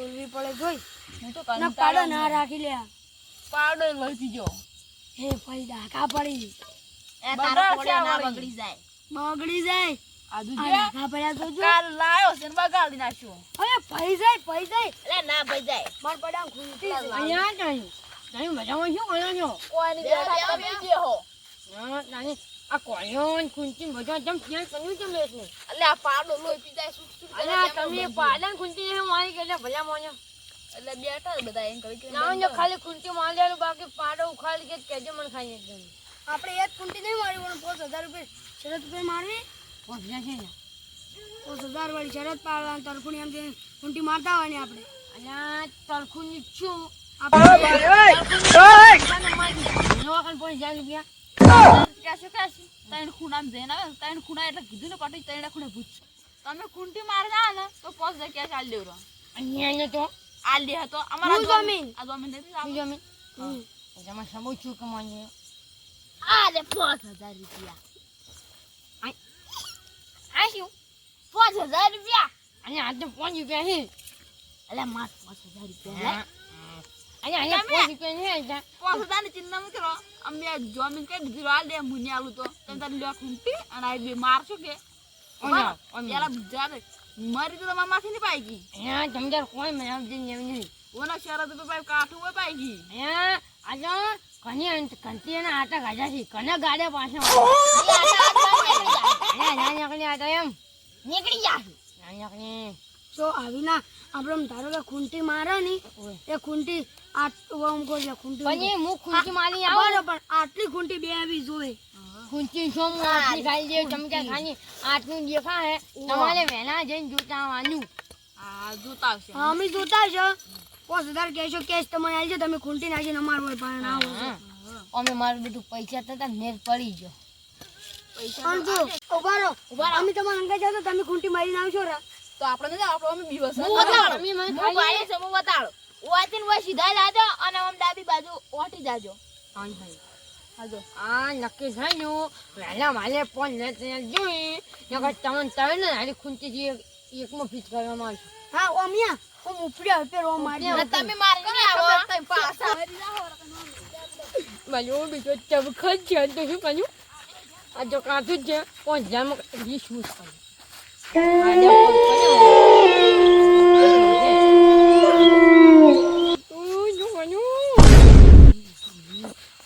ત્યાં સોલવી પડે જોઈ. હું તો ના પાડો ના રાખી લે પાડો લઈ જો. હે ભાઈ ડાકા પડી. એ તારા પોળિયા ના બગડી જાય. બગડી જાય. આજુ જે ડાકા પડ્યા તો જો કાલ લાયો છે બગાડી નાખ્યો. હવે પૈ જાય પૈ જાય. એટલે ના ભાઈ જાય. માર પડ્યા ખૂંટી અહીંયા નહીં. નહીં મજામાં શું કર્યો છો? કોઈની બેઠા તમે. જે હો. હા, નાની આ મજા ખૂંચી બધો જેમ ત્યાં કર્યું છે મેં એટલે. એટલે આ પાવડો લોહી પી જાય સુખ સુખ અલે તમે બધું. ખુંચી ખૂંચી ને મારી ગયેલા ભલા મોને એટલે બેઠા બધા એમ કરી કરીને ના જો ખાલી ખુંચી મારી દેવાનું બાકી પાડો ઉખાડી કે કેજો મને ખાઈ એકદમ આપણે એક ખૂંટી નહીં મારી પણ પાંચ હજાર રૂપિયા શરત રૂપિયા મારવી. પહોંચ્યા છે ને? પાંચ હજાર વાળી શરત પાડવાની તરફુણી એમ કે ખૂંટી મારતા હોય ને આપણે. અલ્યા પાંચ હજાર છું કહેશો કહેશો ત્રણ ખૂણામાં જઈને આવે ત્રણ ખૂણા એટલે કીધું ને પાટી ત્રણ ખૂણે પૂછ તમે ખૂંટી મારી ના ને તો પોસ દે કેશ આલ દેવરો આલ દે હતો. અમારા જમીન જમીન. આ જમીન નથી. આ લે પાંચ હજાર રૂપિયા. આ શું? પાંચ હજાર રૂપિયા. પાંચ રૂપિયા છે. એટલે માર પાંચ હજાર રૂપિયા અહીંયા અહીંયા રૂપિયા છે ચિંતા ન કરો. અમે જમીન કઈ દીધું આલ દે મુની આલું તો. તારી લ્યો ખૂંટી અને આ બે મારશો કે? ઓલા. પેલા જાતે મરી તો માથે નહીં પાઈ ગઈ. અહીંયા જમદાર કોઈ મને સમજે નહીં. ઓના શરત રૂપિયા પાઈ કાઠું હોય પાઈ ગઈ. અહીંયા આજો કની કંતી એના આટા ગાજા છે. કને ગાડે અહીંયા નાની આકલી આટા એમ. નીકળી જાશે નાની આકલી જો આવી ના આપણે ધારો કે ખૂંટી મારે ને એ ખૂંટી આમ કહું ખૂંટી હું મારી આવું. બરાબર. આટલી ખૂંટી બે આવી જોઈ ખૂંચી છો હું આટલી ખાઈ દે ચમચા ખાની. આટલું દેખા હે. તમારે વહેલા જઈને જોતા આવવાનું આ જોતા આવશે હા, અમે જોતા છો હજાર કહેશો કેશ તમને આવજો તમે ખૂંટી નાખીને અમારું હોય પણ ના હોય. અમે મારું બધું પૈસા થતા મેર પડી ગયો. પૈસા અમે તમારા અંગે જાવ તો તમે ખૂંટી મારીને આવશો રા. તો આપણે આપણે અમે બીવસ હું બતાડો ઓયથી ને સીધા જાજો અને આમ ડાબી બાજુ ઓટી જાજો. હા, ભાઈ. હાજો. આ નક્કી થયું વહેલા માલે પણ ને ત્યાં જોઈ. નકર તમને તવે ને હાલી ખૂંચી એક એકમાં ફીટ કરવામાં આવશે. હા ઓમિયા હું ઉપડ્યા ઉપર ઓ મારી તમે મારી નહીં આવો. તમે પાછા. મારું બીજો ચબખત છે. તો શું કર્યું? આ જો જ છે. પાંચ હજારમાં વીસ વીસ કર્યું આજે ફોન કર્યો. તું શું કર્યું?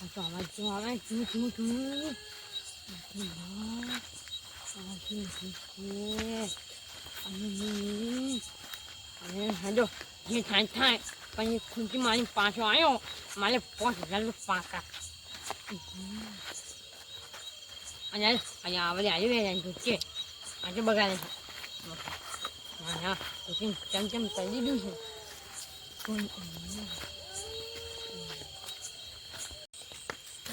આ તો અવાજ જો આવે તું તું તું અને હાજો જે થાય થાય પણ એ ખૂંચી મારી પાછો આવ્યો મારે પાંચ હજાર પાકા અને અહીંયા આવડે આવી રહ્યા છે આજે બગાડે છે તો કેમ ચમ ચમ કરી દીધું છે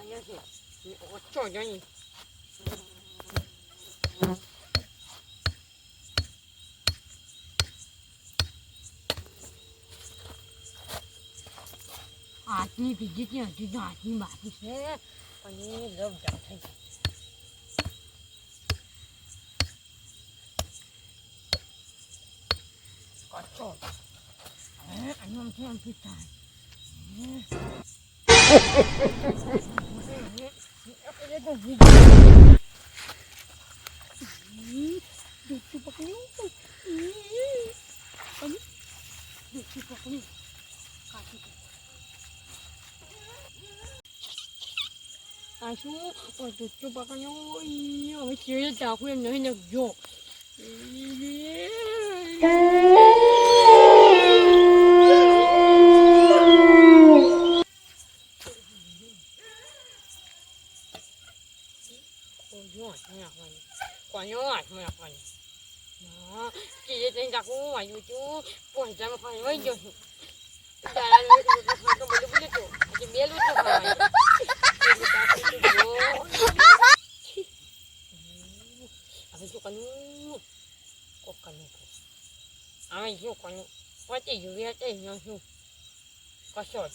이렇게 어쩌냐 니. 아니 비지지 않지 아니 맛있 어. 아니 너무 잘 해. 꺼 져. 안녕 태양 비 타. જાવ થઈ ગઈ કચ્ચો હવે આનું આમથી આમ ફિટ થાય આ શું ટુચ્ચું પકડ્યો હવે કેવી ચાકુ એમ નહીં ને જો કોનો હાથમાં રાખવાની હા ચીજે તઈ ચાકુ આવ્યું છું પહોંચામાં ખાઈ વહી ગયો છું દાડા નો તો ખાતો બધું બધું તો આજે મેલું તો ખાવાનું હવે શું કરવું કોક કરવું હવે શું કરવું yo ગયું વેચાઈ ગયું શું કશો જ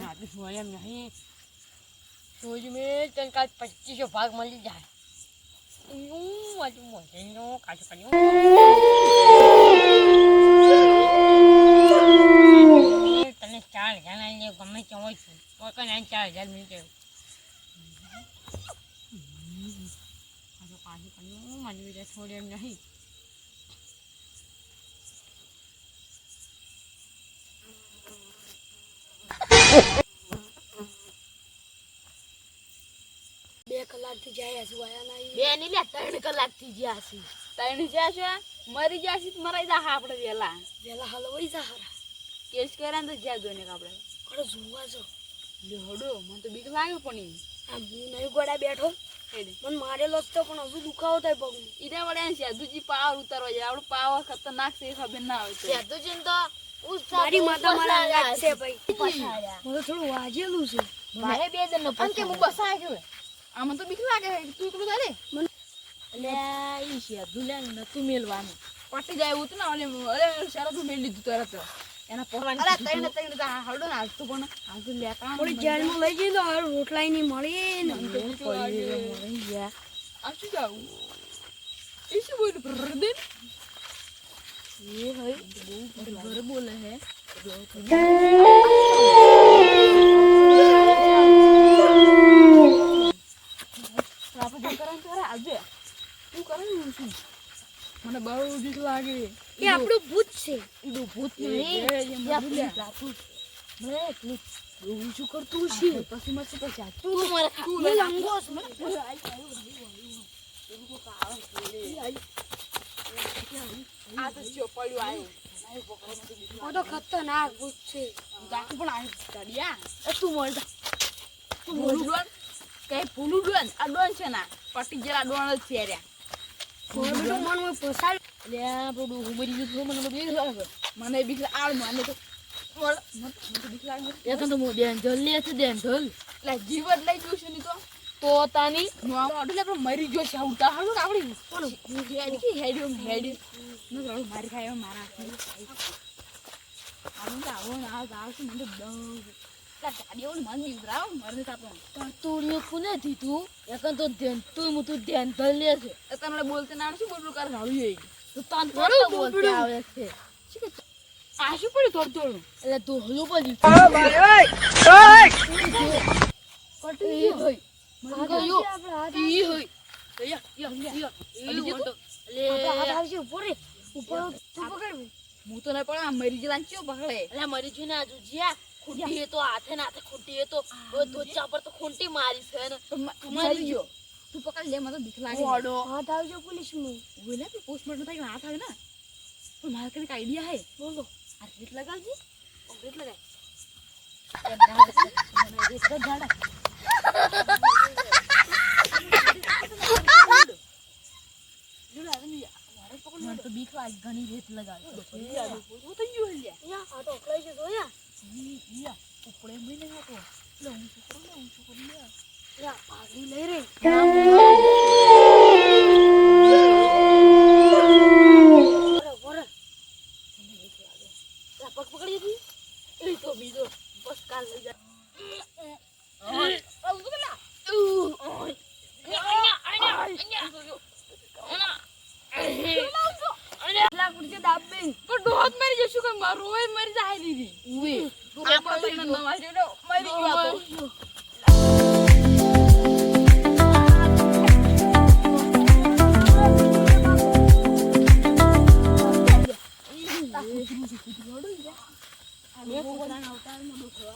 આપણે શું એમ નહીં સોજ મેં તને કાલ પચીસો ભાગ મળી જાય એવું આજુ મોઢેનો કાચું કર્યું તને દઉં, ગમે તે હોય છું. કોઈ કઈ ચાર હજાર મળી જાય. પાછું પાછું કર્યું મારી રીતે છોડે એમ નહીં. બે કલાકથી જાય હજુ આયા. નહીં બે ની લે ત્રણ કલાકથી જ્યાં છે તઈને જ્યાં છે મરી ગયા છે તો મરાઈ જા આપણે વેલા. વેલા હલવાઈ જા હારા. કેસ કર્યા ને તો જ્યાં જોઈને આપણે અરે જોવા જો લેહડો મને તો બીક લાગ્યો પણ આ નહીં ગોડા બેઠો. મને મારેલો જ તો પણ હજુ દુખાવો થાય પગ ઈદે વડે સાધુજી પાવર ઉતારવા જાય. આપણો પાવર ખતરનાક છે ખબર ના આવે તો. સેતુજીન તો મારી માતા મારા આગળ છે ભાઈ. મને થોડું વાજેલું છે. મારે બે જણ નો આમ કે હું બસાય કે આમાં તો બીક લાગે. તું એકલું ચાલે એટલે ઈ સેતુ લે નતું મેલવાનું. પટી જાય એવું તો ના. ઓલે અરે શરત મેળ લીધું તરત. એના પહોંચ અરે તઈને તઈને તો હડો ને હાલતું પણ હાલતું લેકા થોડી જેલમાં લઈ જઈએ તો હારું રોટલાઈ નહીં મળી ને. આ શું જાવું? એ શું બોલ્યું પ્રદેન એ હોય ઘર બોલે હે. આપણે જે કરવાનું આજે તું કરે ને હું શું મને બહુ જ લાગે. એ આપણું ભૂત છે. ભૂત એ, નહીં. એ, એ, ભૂત. લાગતું. ભૂત એવું શું કરતું છે. પછી મત પછી આ તું મારે આ ખતરનાક ભૂત છે. પણ એ તું મળતા તું કઈ ભૂલું ડોન આ ડોન છે ના પટી જેલા ડોન જ છે રહ્યા મારું બેટું મન હોય પસાર આપણું મને બીક લાગે મને બીક લાગે. મને તો મરી ગયો છે ઉતા હાલું હેડ હેડ મારી ખાય મારા આવું તો આવો ને આ છે મને ગાડીઓ મન બીવરાવ મરને તાપો તતુડીઓ કોને દીધું. તો ધ્યાન તું હું તું ધર લે છે. તમને બોલતે ના શું બોલું કર એ તો તાન તો બોલતે આવે છે. આ શું થોડું થોડું એટલે તું હોય. આવશે આપણે ઈ હોય યા યા યા ઈ જતો? મોટો. આપણે આવશે ઉપર. ઉપર તું પકડ હું તો નહીં પડે આ મરી ગયેલા ને ચિયો પકડે એટલે મરી ગયું ને આજુ જ્યાં તો હાથે ના હાથે ખૂંટી તો ધોચા પર તો ખૂંટી મારી છે ને. તો મરી ગયો. તું પકડ લે મને બીક લાગે ઓડો હાથ આવશે પોલીસમાં બોલે કે પોસ્ટમોર્ટમ થાય હાથ આવે ના પણ મારા કને આઈડિયા હે બોલો આ રેત લગાવજી ઓ રેત લગાય ઉપડે મહિને હતો એટલે હું ને શું પાઘડી લઈ રે તો બીજો બસ કાલ લઈ જાય મરી મારું મરી જાય દીદી મરી ગયો આ. આ મારો બનાસકોઠો